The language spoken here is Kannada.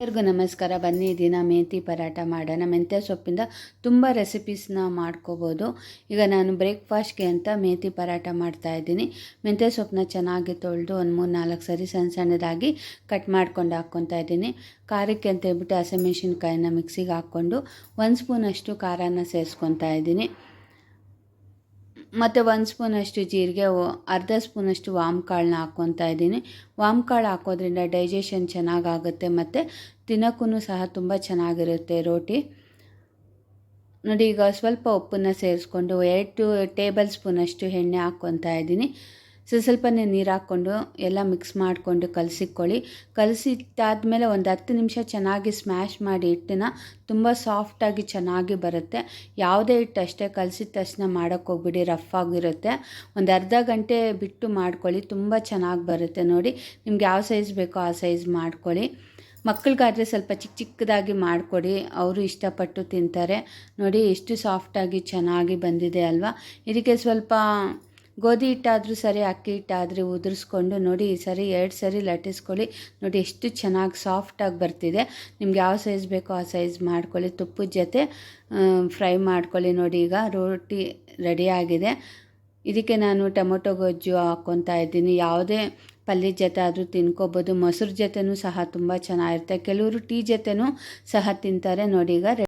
ಎಲ್ಲರಿಗೂ ನಮಸ್ಕಾರ. ಬನ್ನಿ ದಿನ ಮೆಂತಿ ಪರಾಟ ಮಾಡೋಣ. ಮೆಂತ್ಯ ಸೊಪ್ಪಿಂದ ತುಂಬ ರೆಸಿಪೀಸ್ನ ಮಾಡ್ಕೋಬೋದು. ಈಗ ನಾನು ಬ್ರೇಕ್ಫಾಸ್ಟ್ಗೆ ಅಂತ ಮೆಂತಿ ಪರಾಟ ಮಾಡ್ತಾ ಇದ್ದೀನಿ. ಮೆಂತ್ಯ ಸೊಪ್ಪನ್ನ ಚೆನ್ನಾಗಿ ತೊಳೆದು ಒಂದು ಮೂರು ನಾಲ್ಕು ಸರಿ ಸಣ್ಣ ಸಣ್ಣದಾಗಿ ಕಟ್ ಮಾಡ್ಕೊಂಡು ಹಾಕ್ಕೊತಾ ಇದ್ದೀನಿ. ಖಾರಕ್ಕೆ ಅಂತ ಹೇಳ್ಬಿಟ್ಟು ಹಸಿಮೆಣ್ಸಿನ್ಕಾಯಿನ ಮಿಕ್ಸಿಗೆ ಹಾಕ್ಕೊಂಡು ಒಂದು ಸ್ಪೂನಷ್ಟು ಖಾರನ ಸೇರಿಸ್ಕೊತಾ ಇದ್ದೀನಿ. ಮತ್ತು ಒಂದು ಸ್ಪೂನಷ್ಟು ಜೀರಿಗೆ ಅರ್ಧ ಸ್ಪೂನಷ್ಟು ವಾಮ್ ಕಾಳನ್ನ ಹಾಕ್ಕೊತಾ ಇದ್ದೀನಿ. ವಾಮ್ ಕಾಳು ಹಾಕೋದ್ರಿಂದ ಡೈಜೆಷನ್ ಚೆನ್ನಾಗಾಗುತ್ತೆ ಮತ್ತು ತಿನ್ನೋಕ್ಕೂ ಸಹ ತುಂಬ ಚೆನ್ನಾಗಿರುತ್ತೆ ರೋಟಿ. ನೋಡಿ, ಈಗ ಸ್ವಲ್ಪ ಉಪ್ಪನ್ನು ಸೇರಿಸ್ಕೊಂಡು ಎರಡು ಟೇಬಲ್ ಸ್ಪೂನಷ್ಟು ಎಣ್ಣೆ ಹಾಕ್ಕೊತಾ ಇದ್ದೀನಿ. ಸೊ ಸ್ವಲ್ಪನೇ ನೀರು ಹಾಕ್ಕೊಂಡು ಎಲ್ಲ ಮಿಕ್ಸ್ ಮಾಡಿಕೊಂಡು ಕಲಸಿಕ್ಕೊಳ್ಳಿ ಕಲಸಿಟ್ಟಾದಮೇಲೆ ಒಂದು ಹತ್ತು ನಿಮಿಷ ಚೆನ್ನಾಗಿ ಸ್ಮ್ಯಾಶ್ ಮಾಡಿ ಹಿಟ್ಟನ್ನ ತುಂಬ ಸಾಫ್ಟಾಗಿ ಚೆನ್ನಾಗಿ ಬರುತ್ತೆ. ಯಾವುದೇ ಹಿಟ್ಟು ಅಷ್ಟೇ ಕಲಸಿದ ತಕ್ಷಣ ಮಾಡೋಕ್ಕೆ ಹೋಗ್ಬಿಡಿ ರಫ್ ಆಗಿರುತ್ತೆ. ಒಂದು ಅರ್ಧ ಗಂಟೆ ಬಿಟ್ಟು ಮಾಡ್ಕೊಳ್ಳಿ, ತುಂಬ ಚೆನ್ನಾಗಿ ಬರುತ್ತೆ ನೋಡಿ. ನಿಮ್ಗೆ ಯಾವ ಸೈಜ್ ಬೇಕೋ ಆ ಸೈಜ್ ಮಾಡ್ಕೊಳ್ಳಿ. ಮಕ್ಕಳಿಗಾದರೆ ಸ್ವಲ್ಪ ಚಿಕ್ಕ ಚಿಕ್ಕದಾಗಿ ಮಾಡಿಕೊಡಿ, ಅವರು ಇಷ್ಟಪಟ್ಟು ತಿಂತಾರೆ. ನೋಡಿ ಎಷ್ಟು ಸಾಫ್ಟಾಗಿ ಚೆನ್ನಾಗಿ ಬಂದಿದೆ ಅಲ್ವಾ? ಇದಕ್ಕೆ ಸ್ವಲ್ಪ ಗೋಧಿ ಹಿಟ್ಟಾದರೂ ಸರಿ, ಅಕ್ಕಿ ಹಿಟ್ಟಾದರೆ ಉದುರಿಸ್ಕೊಂಡು ನೋಡಿ ಸರಿ ಎರಡು ಸರಿ ಲಟ್ಟಿಸ್ಕೊಳ್ಳಿ. ನೋಡಿ ಎಷ್ಟು ಚೆನ್ನಾಗಿ ಸಾಫ್ಟಾಗಿ ಬರ್ತಿದೆ. ನಿಮ್ಗೆ ಯಾವ ಸೈಜ್ ಬೇಕೋ ಆ ಸೈಜ್ ಮಾಡ್ಕೊಳ್ಳಿ. ತುಪ್ಪದ ಜೊತೆ ಫ್ರೈ ಮಾಡ್ಕೊಳ್ಳಿ ನೋಡಿ ಈಗ. ರೋಟಿ ರೆಡಿಯಾಗಿದೆ ಇದಕ್ಕೆ ನಾನು ಟೊಮೊಟೊ ಗೊಜ್ಜು ಹಾಕ್ಕೊತಾ ಇದ್ದೀನಿ. ಯಾವುದೇ ಪಲ್ಯದ ಜೊತೆ ಆದರೂ ತಿನ್ಕೋಬೋದು. ಮೊಸರು ಜೊತೆನೂ ಸಹ ತುಂಬ ಚೆನ್ನಾಗಿರುತ್ತೆ. ಕೆಲವರು ಟೀ ಜೊತೆನೂ ಸಹ ತಿಂತಾರೆ. ನೋಡಿ ಈಗ